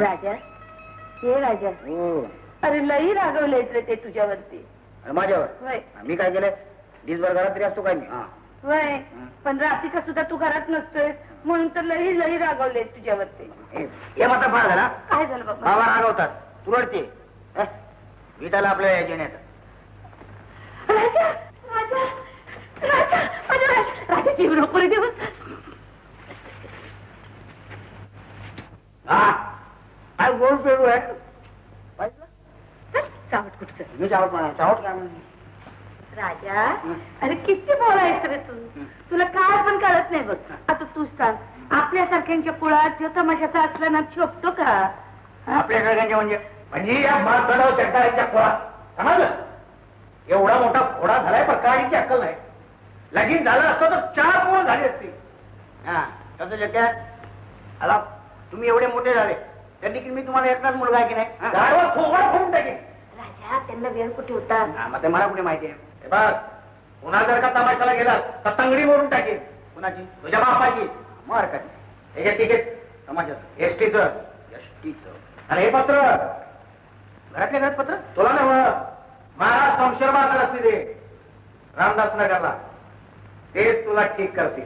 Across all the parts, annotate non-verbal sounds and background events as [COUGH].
राजा. हे राजा. हो. अरे लई रागवलेच रे ते तुझ्यावरती. माझ्यावर? वय मी काय केलंय? दिसभर घरात तरी असतो काय मी? हा. वय पण रात्रीचा सुद्धा तू घरात नसतोय म्हणून तर लई लई रागवले तुझ्यावरती. हे हे मात्र फार झाला काय झालं बाबा? बाबा रागवतात. तू रडते? विटाला आपल्या याच्याने राजा राजा राजा माझ्या राजा राजा जीव नको रे देव हा. काय गोड पेरू आहे? चावट कुठचं मी चावट म्हणा चावट काय म्हणा राजा अरे किती बोलायस रे तू तुला काय पण कळत नाही बघ आता तूच सांग आपल्यासारख्यांच्या कुळात जो तमाशाचा असला ना शोभतो का? आपल्या सगळ्यांच्या म्हणजे म्हणजे या माणसाला चट्टाळ्याच्या खोळा समजलं एवढा मोठा फोडा झालाय पण काळीची अक्कल नाही लगीन झालं असतं तर चार पोळ झाली असती हा तसं जग्यात आला तुम्ही एवढे मोठे झाले तर देखील मी तुम्हाला एकटाच मुलगा आहे की नाही? हा? गावावर थोबाड फोडून टाकेन राजा त्यांना वेळ कुठे होता? हा, मग ते मला कुठे माहिती आहे? हे बघ पुन्हा जर का तमाशाला गेला तर तंगडी मोडून टाकेन कुणाची? तुझ्या बापाची. मग हरकत नाही त्याच्यात तिकीट तमाशाचं. एसटीच. एसटीच. आणि हे पत्र. घरातल्या घरात पत्र तुला नव महाराज संशय बाजार असते ते. रामदास नगरला. तेच तुला ठीक करतील.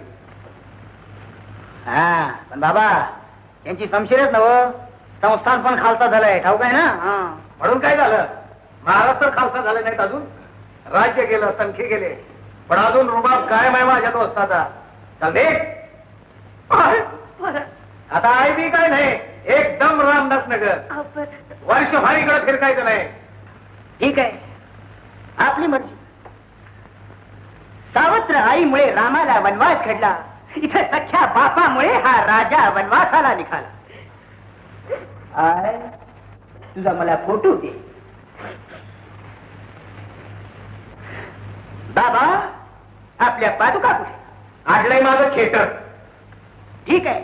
हा पण बाबा यांची समशिरच नव संस्थान पण खालसा झालंय ठाऊक आहे ना? हा. म्हणून काय झालं? महाराज तर खालसा झाले नाहीत अजून. राज्य गेलं संख्ये गेले. पण अजून रुबाब कायम आहे माझ्या दोस्ताचा. आता आई बी काय नाही एकदम रामदास नगर अहो, बरं. वर्ष भारीकडे फिरकायचं नाही. ठीक आहे. आपली मर्जी. सावत्र आईमुळे रामाला वनवास घडला. इथे सख्या बापामुळे हा राजा वनवासाला निघाला. आय तुझा मला फोटो दे. बाबा आपल्या पादुका कुठे? आडलंय माझं खेटर ठीक आहे.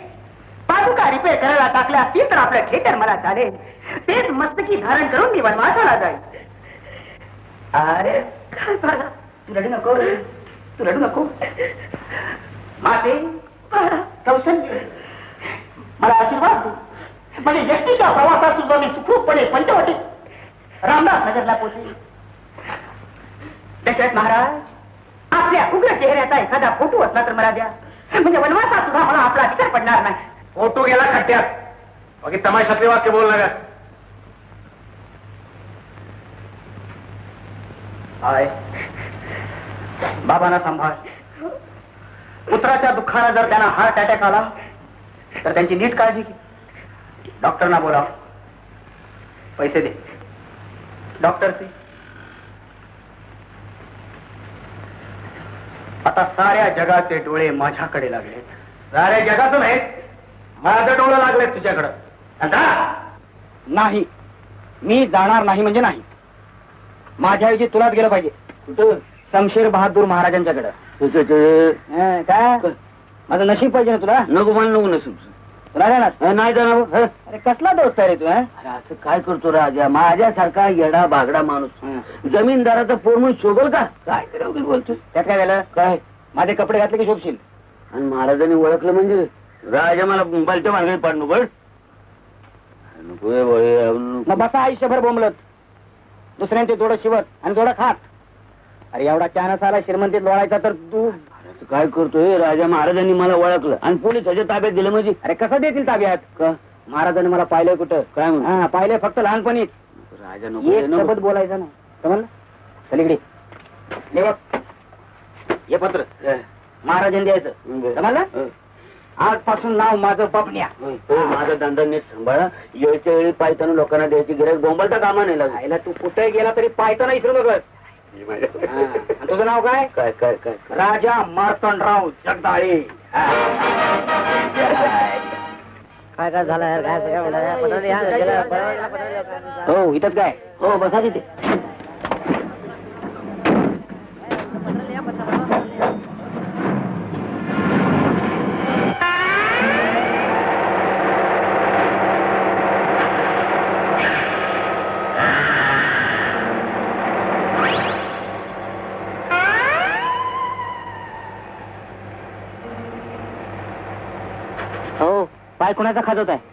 पादुका रिपेअर करायला टाकल्या असतील तर आपलं खेटर मला चालेल. तेच मस्तकी धारण करून मी वनवासाला जाईल. अरे काय बाळा? तू रडू नको. तू रडू नको. माते कौशल्य. मला आशीर्वाद दे. म्हणजे एसटीच्या प्रवासात सुद्धा मी सुखरूपपणे पंचवटी रामदास नगरला पोहोचले. दशरथ महाराज आपल्या उग्र चेहऱ्याचा एखादा फोटो असला तर मला द्या. म्हणजे वनवासात सुद्धा मला आपला विचार पडणार नाही. फोटो गेला खड्ड्यात. बाकी तमाशातले वाक्य बोल नका. हाय. बाबांना सांभाळ. पुत्राच्या दुःखाला जर त्यांना हार्ट अटॅक आला तर त्यांची नीट काळजी घे. डॉक्टरना बोलाव. पैसे दे. डॉक्टरचे आता साऱ्या जगाचे डोळे माझ्याकडे लागलेत साऱ्या जगाचं नाहीत माझं डोळं लागलेत तुझ्याकडं. नाही. मी जाणार नाही म्हणजे नाही. माझ्याऐवजी तुलाच गेलं पाहिजे. कुठं? शमशेर बहादूर महाराजांच्याकडं. हं, काय माझं नशीब पाहिजे ना तुला? नको मला नको नसून नाही जाणार हं? अरे कसला दोस्त आहे रे तू हं? अरे असं काय करतो राजा? माझ्यासारखा येडा बागडा माणूस. जमीनदाराचा पूर्ण शोभल का? काय वगैरे बोलतो त्यात काय झालं? काय? माझे कपडे घातले की शोभशील? आणि महाराजांनी ओळखलं म्हणजे? राजा मला बालच्या मार्गाने पाडणं बळ. नको हे बळ, नको. मग बसा आयुष्यभर बोंबलत. दुसऱ्यांचे थोडं शिवत आणि थोडं खात. अरे एवढा चानस आला श्रीमंतीत लोळायचा तर तू असं काय करतोय? राजा महाराजांनी मला ओळखलं. आणि पोलिसाच्या ताब्यात दिलं म्हणजे? अरे कसं देतील ताब्यात? का? महाराजांनी मला पाहिलंय कुठं? काय म्हणून? हा पाहिलंय फक्त लहानपणीच राजा नको एक नको. शब्द बोलायचा नाही. समजलं? चल इकडे. हे बघ. हे पत्र? महाराजांनी द्यायचं. बरं. समजलं. आजपासून नाव माझं पपन्या हो, माझा धंदा नीट सांभाळा. वेळच्या वेळी पायताना लोकांना द्यायची गरज. बोंबालता कामा नाही लागला तू कुठे गेला तरी ना इसरू नकोस हा. [LAUGHS] आणि तुझं नाव काय? काय काय काय? राजा मार्तंडराव जगदाळे. काय काय झालं यार? काय हो इथंच काय? हो बसा तिथे. हो पाय कुणाचा खाजत आहे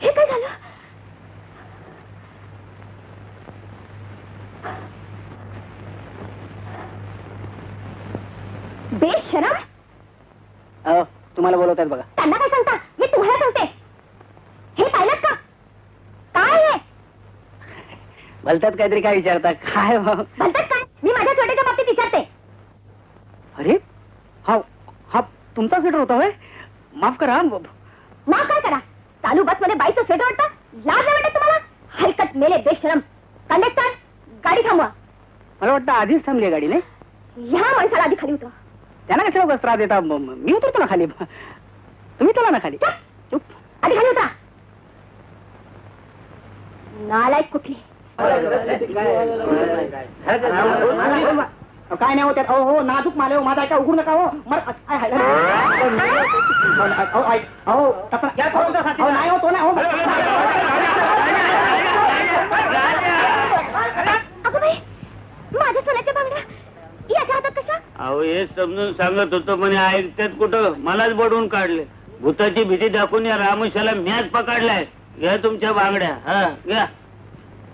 हे काय झालं बेशरम तुम्हाला बोलवत आहेत बघा. त्यांना काय सांगते हे पाहिलं का काय हे भलत्यात काहीतरी काय विचारता? काय? म्हणतात काय? मी माझ्या छोट्याच्या बाबतीत विचारते. अरे हा हा तुमचा स्वेटर होता होय? माफ करा माफ काय करा? चालू बसमध्ये बाईचं स्वेटर वाटतं लाज नाही वाटत तुम्हाला? हलकत मेले बेशरम. कंडक्टर गाडी थांबवा. मला वाटतं आधीच थांबली आहे गाडी नाही? ह्या माणसाला आधी खाली उतरा त्यांना कशाला उगाच त्रास देता? म- म- मी उतरतो ना खाली. तुम्ही चला ना खाली. चुप. आधी खाली उतरा. नालायक कुठली? काय नाही होत हो हो नाजूक माले हो माझा ऐका उघडू नका हो मर- आय, हाय, अहो, ऐक, अहो, तसं- अहो, नाही हो, तो नाही हो. अगं बाई माझ्या सोन्याच्या बांगड्या याच्या हातात कशा अहो हे समजून सांगत होतो म्हणे ऐकतात कुठं मलाच बडवून काढले भूताची भीती दाखवून या रामुशाला मॅच पकडलाय घ्या तुमच्या बांगड्या हा घ्या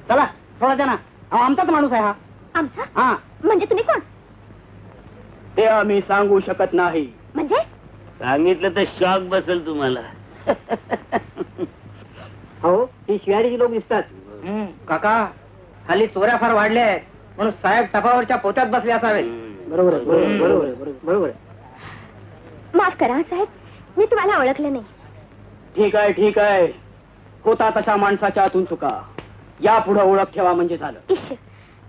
चला थोडा द्या ना. अहो, आमचाच माणूस आहे हा. आमचा? हा. म्हणजे तुम्ही कोण? ते आम्ही सांगू शकत नाही. म्हणजे? सांगितलं तर शॉक बसेल तुम्हाला. हो ही शिवारीची लोक दिसतात. काका हल्ली चोऱ्या फार वाढल्या आहेत. म्हणून साहेब टपावरच्या पोत्यात बसले असावे बरोबर आहे, बरोबर आहे, बरोबर आहे, बरोबर आहे, बरोबर आहे. माफ करा साहेब. मी तुम्हाला ओळखलं नाही. ठीक आहे ठीक आहे. होता तशा माणसाच्या आतून चुका. या पुढे ओळख ठेवा म्हणजे झालं. इश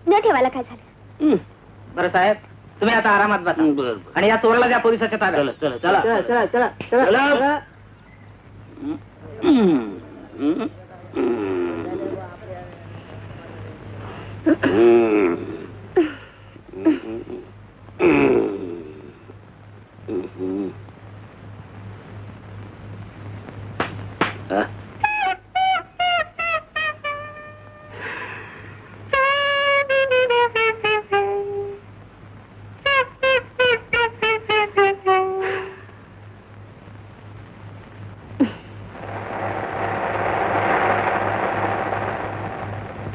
न ठेवायला काय झालं? बरं साहेब तुम्ही आता आरामात बसा. आणि या चोरला द्या पोलिसाच्या ताब्यात. चला, चला, चला. चला चला चला चला.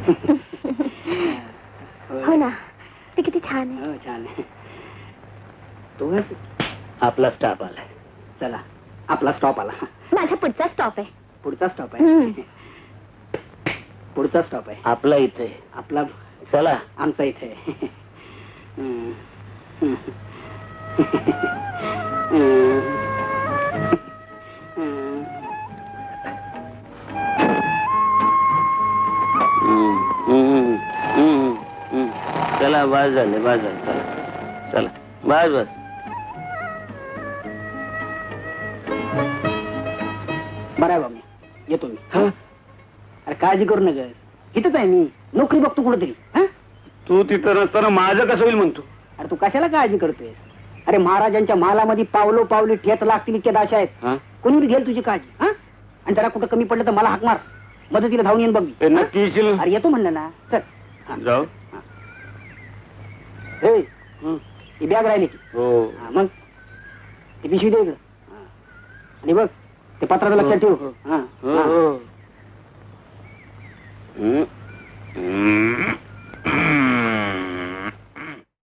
[LAUGHS] हो ना. ते किती छान आहे. हो, छान आहे. तोच आपला स्टाफ आलाय चला आपला स्टॉप आला. माझा पुढचा स्टॉप आहे. पुढचा स्टॉप हम्म. आहे पुढचा स्टॉप आहे. आपला इथे. आपला चला. आमचा इथे. आहे. हं. हं. हं. चला बस झाले बस झाले चला. चला. बस बस. बरं आहे बाबा येतो मी. हं? अरे काळजी करू नका. इथंच आहे मी. नोकरी बघतो कुठेतरी. हं? तू तिथं नसताना माझं कसं होईल म्हणतो? अरे तू कशाला काळजी करतोय अरे महाराजांच्या महालामध्ये पावलो पावली ठेच लागतील इतक्या दाशा आहेत. हा? कोणी घेईल तुझी काळजी हा? आणि जरा कुठं कमी पडलं तर मला हाक मार. मदतीला धावून येईन बघ मी. ते? नक्की येशील? अरे येतो म्हणलं ना. चल. हा. जाऊ. ती बॅग राहिली की. हो. मग? ती पिशवी दे आणि बघ ते पत्राचं लक्षात ठेव. हो. हा, हो. हम्म.